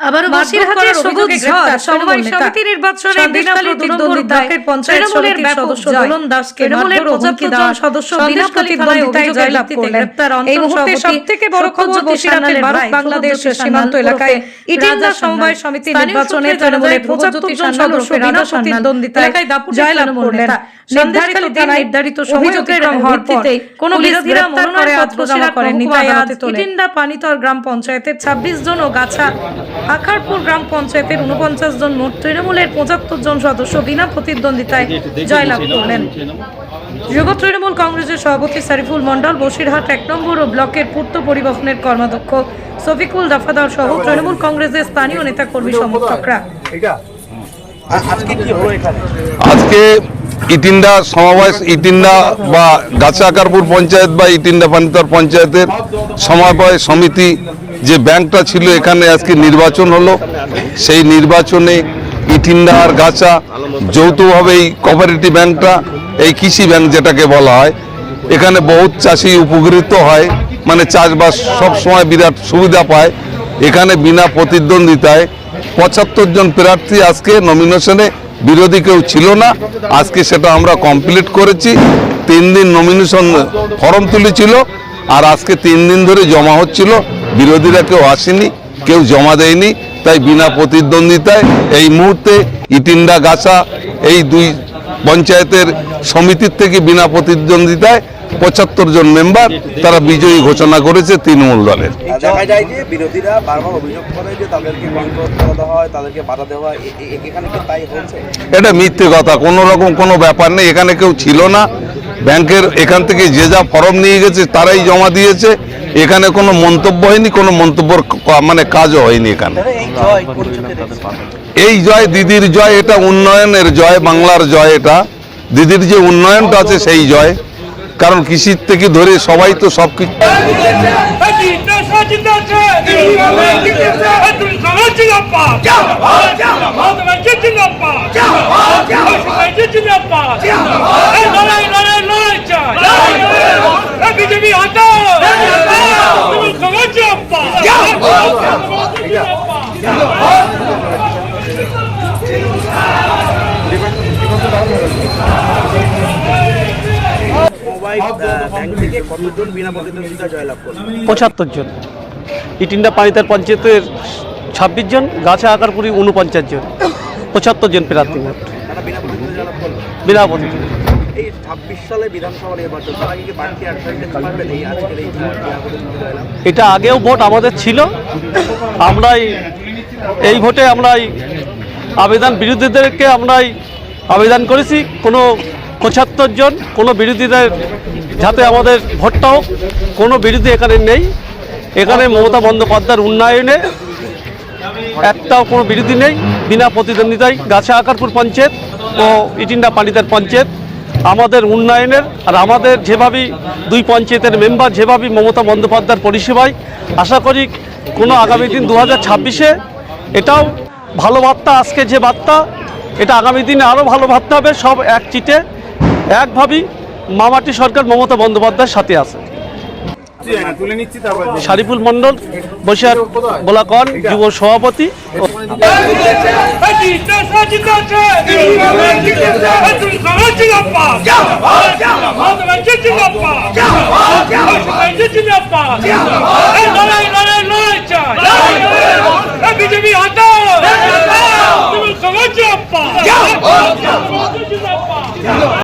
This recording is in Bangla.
আবারও বসিরহাটের সবুজ ঝড় সমবায় সমিতি নির্বাচনে বিনাপ্রতিদ্বন্দ্বিতায় তৃণমূলের ব্যাপক জয়। তৃণমূলের পঁচাত্তর জন সদস্য বিনা প্রতিদ্বন্দ্বিতায় জয়লাভ করলেন। এই মুহূর্তে সব থেকে বড় খবর বসিরহাটের ভারত বাংলাদেশ সীমান্ত এলাকায় ইটিন্ডা সমবায় সমিতি নির্বাচনে তৃণমূলের পঁচাত্তর জন সদস্য বিনা প্রতিদ্বন্দ্বিতায় জয়লাভ করলেন। নির্ধারিত দিন নির্ধারিত সময় অতিক্রম কোনো বিরোধীরা মনোনয়নপত্র জমা করেননি তাই আজ ইটিন্ডা পানিতর গ্রাম পঞ্চায়েতের ছাব্বিশ জন ও গাছা আখারপুর গ্রাম পঞ্চায়েতের উনপঞ্চাশ জন মোট তৃণমূলের পঁচাত্তর জন সদস্য বিনা প্রতিদ্বন্দ্বিতায় জয়লাভ করলেন। যুব তৃণমূল কংগ্রেসের সভাপতি সারিফুল মন্ডল বসিরহাট এক নম্বর ও ব্লকের পূর্ত পরিবহনের কর্মাধ্যক্ষ শফিকুল দাফাদার সহ তৃণমূল কংগ্রেসের স্থানীয় নেতাকর্মী সমর্থকরা। আজকে কি হলো এখানে? আজকে ইটিন্ডা সমাবেশ ইতিন্দা বা গাছাকারপুর পঞ্চায়েত বা ইতিন্দা পানিতর পঞ্চায়েতের সমবায় সমিতি যে ব্যাংকটা ছিল এখানে আজকে নির্বাচন হলো, সেই নির্বাচনে ইটিন্ডা আর গাছা যৌথভাবে এই কোঅপারেটিভ ব্যাংকটা, এই কৃষি ব্যাংক যেটাকে বলা হয়, এখানে বহুত চাষি উপকৃত হয় মানে চাষবাস সব সময় বিরাট সুবিধা পায়। এখানে বিনা প্রতিদ্বন্দ্বিতায় পঁচাত্তর জন প্রার্থী আজকে নমিনেশনে বিরোধী কেউ ছিল না। আজকে সেটা আমরা কমপ্লিট করেছি। তিন দিন নমিনেশন ফর্ম তুলেছিল। আর আজকে তিন দিন ধরে জমা হচ্ছিল বিরোধীরা কেউ আসেনি কেউ জমা দেয়নি তাই বিনা প্রতিদ্বন্দ্বিতায় এই মুহূর্তে ইটিন্ডা গাছা এই দুই পঞ্চায়েতের সমিতির থেকে বিনা প্রতিদ্বন্দ্বিতায় পঁচাত্তর জন মেম্বার তারা বিজয়ী ঘোষণা করেছে তৃণমূল দলের। দেখা যায় যে বিরোধীরা বারবার অভিযোগ করে যে তাদেরকে কন্ট্রোল করা দেওয়া হয় তাদেরকে বাধা দেওয়া এ- এ- এখানে তাই হচ্ছে এটা মিথ্যে কথা কোনো রকম কোনো ব্যাপার নেই এখানে কেউ ছিল না ব্যাংকের এখান থেকে যে যা ফর্ম নিয়ে গেছে তারাই জমা দিয়েছে। এখানে কোনো মন্তব্য হয়নি, কোনো মন্তব্যর মানে কাজও হয়নি এখানে। এই জয় দিদির জয়, এটা উন্নয়নের জয়, বাংলার জয় এটা। দিদির যে উন্নয়নটা আছে সেই জয়। কারণ কৃষির থেকে ধরে সবাই তো সব কিছু মোবাইল ব্যাংক থেকে কতজন বিনা প্রতিদ্বন্দ্বিতা জয়লাভ করল পঁচাত্তর জন। ইটিন্ডা পানিতার পঞ্চায়েতের ছাব্বিশ জন গাছে আকার আকারপুরি উনপঞ্চাশ জন। পঁচাত্তর জন প্রার্থী মোট। বিনা প্রতিদ্বন্দ্বিতা। এই ছাব্বিশ সালে বিধানসভা নির্বাচন তার আগে এটা আগেও ভোট আমাদের ছিল। আমরাই এই ভোটে আমরাই আবেদন বিরোধীদেরকে আমরাই আবেদন করেছি। কোনো পঁচাত্তর জন, কোনো বিরোধীদের যাতে আমাদের ভোটটা হোক, কোনো বিরোধী এখানে নেই। এখানে মমতা বন্দ্যোপাধ্যায়ের উন্নয়নে একটাও কোনো বিরোধী নেই, বিনা প্রতিদ্বন্দ্বিতায় গাছে আকারপুর পঞ্চায়েত ও ইটিন্ডা পানিতার পঞ্চায়েত। আমাদের উন্নয়নের আর আমাদের যেভাবে দুই পঞ্চায়েতের মেম্বার যেভাবে মমতা বন্দ্যোপাধ্যায়ের পরিষেবায়, আশা করি কোনো আগামী দিন দু হাজার ছাব্বিশে এটাও ভালো বার্তা, আজকে যে বার্তা, এটা আগামী দিনে আরও ভালো বার্তা হবে সব এক চিটে। একভাবেই মামাটি সরকার মমতা বন্দ্যোপাধ্যায়ের সাথে আছে শারিফুল মণ্ডল বসিয়ার বোলাকন যুব সভাপতি ও